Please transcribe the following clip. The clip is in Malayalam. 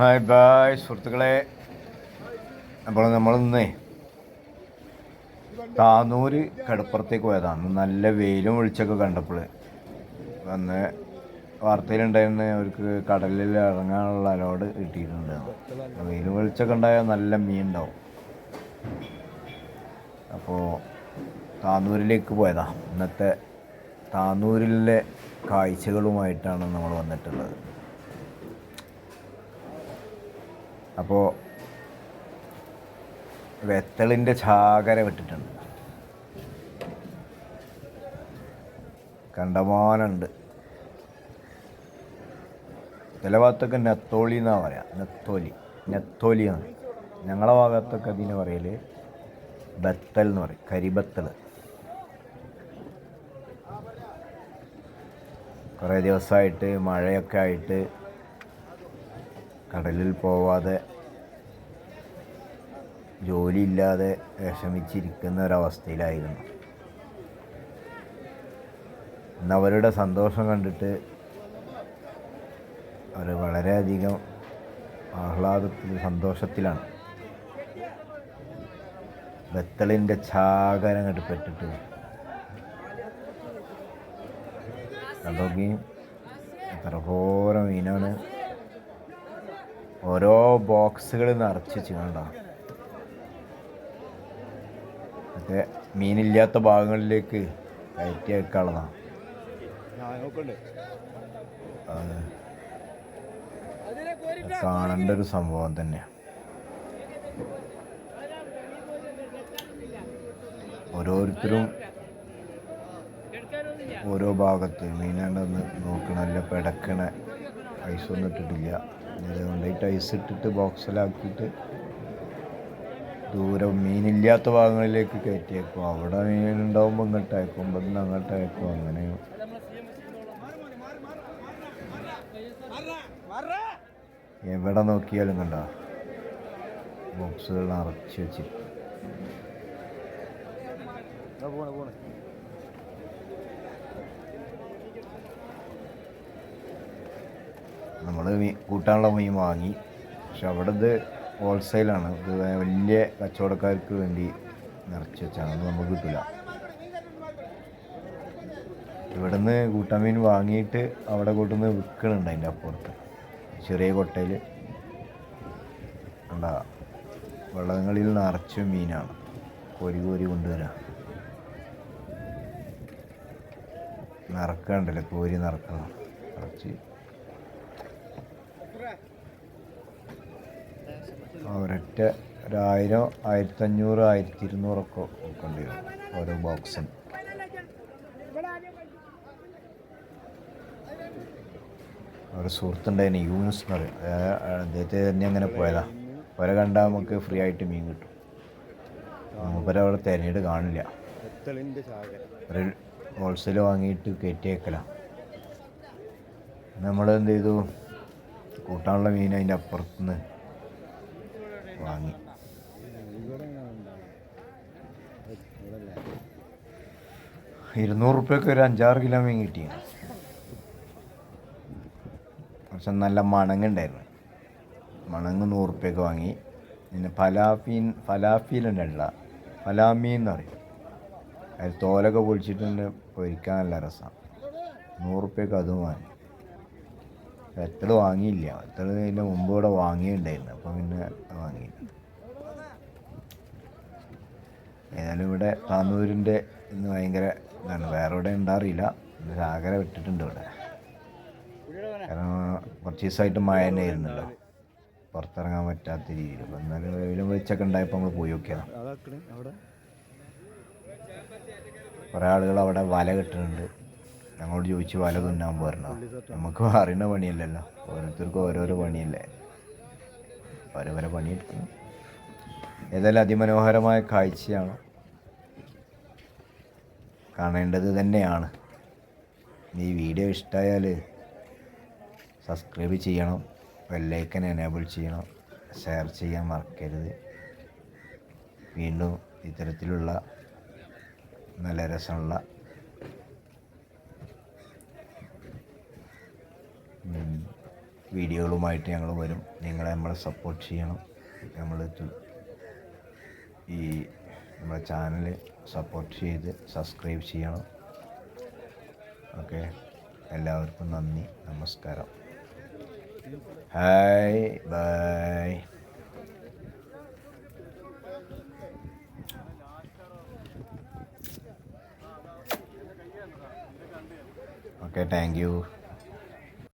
ഹായ് ബായ് സുഹൃത്തുക്കളെ. അപ്പോൾ നമ്മളിന്നേ താന്നൂര് കടപ്പുറത്തേക്ക് പോയതാണ് നല്ല വെയിലും വെളിച്ചൊക്കെ കണ്ടപ്പോൾ അന്ന് വാർത്തയിലുണ്ടായിരുന്ന അവർക്ക് കടലിൽ ഇറങ്ങാനുള്ള അലോഡ് കിട്ടിയിട്ടുണ്ട്. വെയിലും വെളിച്ചൊക്കെ ഉണ്ടായാൽ നല്ല മീൻ ഉണ്ടാവും അപ്പോൾ താന്നൂരിലേക്ക് പോയതാ. ഇന്നത്തെ താന്നൂരിലെ കാഴ്ചകളുമായിട്ടാണ് നമ്മൾ വന്നിട്ടുള്ളത്. അപ്പോൾ വെത്തളിന്റെ ചാകര വിട്ടിട്ടുണ്ട്. കണ്ടമാനുണ്ട്. ചില ഭാഗത്തൊക്കെ നെത്തോളി എന്നാണ് പറയാം. നെത്തോലി. നെത്തോലി എന്ന് പറയും. ഞങ്ങളെ ഭാഗത്തൊക്കെ അതിന് പറയൽ ബത്തൽ എന്ന് പറയും. കരിബത്തൽ. കുറേ ദിവസമായിട്ട് മഴയൊക്കെ ആയിട്ട് കടലിൽ പോവാതെ ജോലിയില്ലാതെ വിഷമിച്ചിരിക്കുന്ന ഒരവസ്ഥയിലായിരുന്നു. ഇന്ന് അവരുടെ സന്തോഷം കണ്ടിട്ട് അവർ വളരെയധികം ആഹ്ലാദത്തിൽ സന്തോഷത്തിലാണ്. ബത്തളിന്റെ ചാകരം പെട്ടിട്ട്. കണ്ടോക്കി എത്ര ഘോര മീനാണ്. ഓരോ ബോക്സുകൾ നിറച്ച് വെച്ചിട്ടുണ്ടോ? മറ്റേ മീനില്ലാത്ത ഭാഗങ്ങളിലേക്ക് കയറ്റി വെക്കാനുള്ളതാണ് കാണേണ്ട ഒരു സംഭവം തന്നെയാണ് ഓരോരുത്തരും ഓരോ ഭാഗത്ത് മീനാണ്ടെന്ന് നോക്കണല്ല പിടക്കണ ഐസൊന്നും ഇട്ടിട്ടില്ല. ഇത് കൊണ്ടുപോയിട്ട് ഐസ് ഇട്ടിട്ട് ബോക്സിലാക്കിയിട്ട് ദൂരം മീനില്ലാത്ത ഭാഗങ്ങളിലേക്ക് കയറ്റിയേക്കും. അവിടെ മീനുണ്ടാവുമ്പോൾ ഇങ്ങോട്ടയക്കും ഇവിടുന്ന് അങ്ങോട്ടയക്കും അങ്ങനെ. എവിടെ നോക്കിയാലും കണ്ട ബോക്സുകൾ നിറച്ച് വെച്ചിട്ട്. നമ്മൾ മീൻ കൂട്ടാനുള്ള മീൻ വാങ്ങി. പക്ഷെ അവിടെ ഇത് ഹോൾസെയിലാണ് ഇത് വലിയ കച്ചവടക്കാർക്ക് വേണ്ടി നിറച്ച് വെച്ചാണ്. നമുക്ക് കിട്ടില്ല ഇവിടുന്ന് കൂട്ടാൻ മീൻ വാങ്ങിയിട്ട് അവിടെ കൂട്ടുന്ന വിൽക്കണുണ്ട് അതിന്റെ അപ്പുറത്ത്. ചെറിയ കൊട്ടയിൽ ഉണ്ടാ വെള്ളങ്ങളിൽ നിറച്ച മീനാണ്. കോരി കോരി കൊണ്ടുവരാം. നിറക്കണ്ടല്ലേ കോരി നിറക്കണം. നിറച്ച് ഒരൊറ്റ ഒരായിരം ആയിരത്തഞ്ഞൂറ് ആയിരത്തി ഇരുന്നൂറൊക്കെ കൊടുക്കേണ്ടി വരും ഓരോ ബോക്സും. ഒരു സുഹൃത്തുണ്ടായിരുന്നു യൂനുസ് എന്ന് പറയും. അദ്ദേഹത്തെ തന്നെ അങ്ങനെ പോയതാ. വരെ കണ്ടാൽ നമുക്ക് ഫ്രീ ആയിട്ട് മീൻ കിട്ടും. മൂപ്പരെ അവിടെ തിരഞ്ഞിട്ട് കാണില്ല. ഒരു ഹോൾസെയിൽ വാങ്ങിയിട്ട് കയറ്റിയേക്കല നമ്മൾ എന്ത് ചെയ്തു? കൂട്ടാനുള്ള മീൻ അതിന്റെ അപ്പുറത്തുനിന്ന് വാങ്ങി. ഇരുന്നൂറ് റുപ്യക്ക് ഒരു അഞ്ചാറ് കിലോ മീൻ കിട്ടി. പക്ഷെ നല്ല മണങ്ങുണ്ടായിരുന്നു. മണങ്ങ് നൂറ് റുപ്യക്ക് വാങ്ങി. പിന്നെ ഫലാഫീൻ ഫലാഫീലുണ്ടല്ല ഫലാമീൻ എന്ന് പറയും അതിൽ തോലൊക്കെ പൊളിച്ചിട്ടുണ്ട് പൊരിക്കാൻ നല്ല രസമാണ് നൂറ് അതും വാങ്ങി. വെത്തൽ വാങ്ങിയില്ല. വെത്തൽ ഇതിന്റെ മുമ്പ് ഇവിടെ വാങ്ങിയിട്ടുണ്ടായിരുന്നു. അപ്പം പിന്നെ വാങ്ങി വാങ്ങിയില്ല. ഏതായാലും ഇവിടെ താന്നൂരിന്റെ ഇന്ന് ഭയങ്കര ഇതാണ്. വേറെ ഇവിടെ ഉണ്ടാറില്ല ഇന്ന് ചാകര വിട്ടിട്ടുണ്ട് ഇവിടെ. കാരണം കുറച്ച് ദിവസമായിട്ട് മഴ തന്നെ ആയിരുന്നല്ലോ. പുറത്തിറങ്ങാൻ പറ്റാത്ത രീതിയിൽ. അപ്പം എന്നാലും വെയിലും വെളിച്ചൊക്കെ ഉണ്ടായപ്പോൾ നമ്മൾ പോയി നോക്കിയതാണ് കുറേ ആളുകൾ അവിടെ വല കിട്ടുന്നുണ്ട്. ഞങ്ങളോട് ചോദിച്ച് വല തുന്നാൻ പോരണോ? നമുക്ക് അറിയുന്ന പണിയല്ലല്ലോ. ഓരോരുത്തർക്കും ഓരോരോ പണിയല്ലേ? ഓരോ പണിയെടുക്കുന്നു. ഏതായാലും അതിമനോഹരമായ കാഴ്ചയാണ് കാണേണ്ടത് തന്നെയാണ്. ഈ വീഡിയോ ഇഷ്ടമായാൽ സബ്സ്ക്രൈബ് ചെയ്യണം ബെല്ലൈക്കൻ എനേബിൾ ചെയ്യണം ഷെയർ ചെയ്യാൻ മറക്കരുത്. വീണ്ടും ഇത്തരത്തിലുള്ള നല്ല രസമുള്ള വീഡിയോകളുമായിട്ട് ഞങ്ങൾ വരും. നിങ്ങളെ നമ്മളെ സപ്പോർട്ട് ചെയ്യണം. നമ്മൾ ഈ നമ്മുടെ ചാനൽ സപ്പോർട്ട് ചെയ്ത് സബ്സ്ക്രൈബ് ചെയ്യണം. ഓക്കെ? എല്ലാവർക്കും നന്ദി. നമസ്കാരം. Hi bye okay thank you